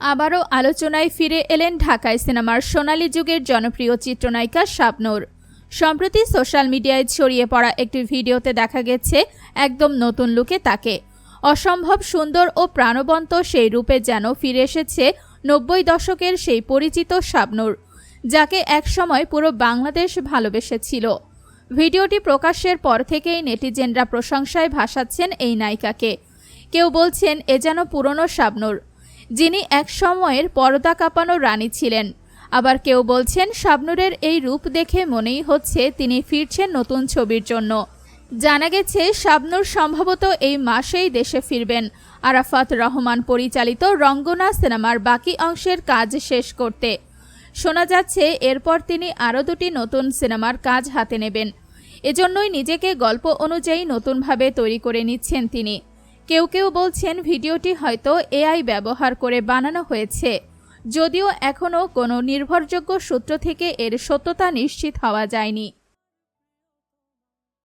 আবারও আলোচনায় ফিরে এলেন ঢাকায় সিনেমার সোনালী যুগের জনপ্রিয় চিত্রনায়িকা শাবনূর। সম্প্রতি সোশ্যাল মিডিয়ায় ছড়িয়ে পড়া একটি ভিডিওতে দেখা গেছে একদম নতুন লুকে তাকে। অসম্ভব সুন্দর ও প্রাণবন্ত সেই রূপে যেন ফিরে এসেছে নব্বই দশকের সেই পরিচিত শাবনূর, যাকে একসময় পুরো বাংলাদেশ ভালোবেসেছিল। ভিডিওটি প্রকাশের পর থেকেই নেটিজেনরা প্রশংসায় ভাসাচ্ছেন এই নায়িকাকে। কেউ বলছেন, এ যেন পুরনো শাবনূর। যিনি এক সময়ের পর্দা কাঁপানো রানী ছিলেন। আবার কেউ বলছেন, শাবনূরের এই রূপ দেখে মনেই হচ্ছে তিনি ফিরছেন নতুন ছবির জন্য। জানা গেছে, শাবনূর সম্ভবত এই মাসেই দেশে ফিরবেন। আরাফাত রহমান পরিচালিত রঙ্গনা সিনেমার বাকি অংশের কাজ শেষ করতে। শোনা যাচ্ছে, এরপর তিনি আরও দুটি নতুন সিনেমার কাজ হাতে নেবেন। এজন্যই নিজেকে গল্প অনুযায়ী নতুনভাবে তৈরি করে নিচ্ছেন তিনি। কেউ কেউ বলছেন ভিডিওটি হয়তো এআই ব্যবহার করে বানানো হয়েছে। যদিও এখনও কোনো নির্ভরযোগ্য সূত্র থেকে এর সত্যতা নিশ্চিত হওয়া যায়নি।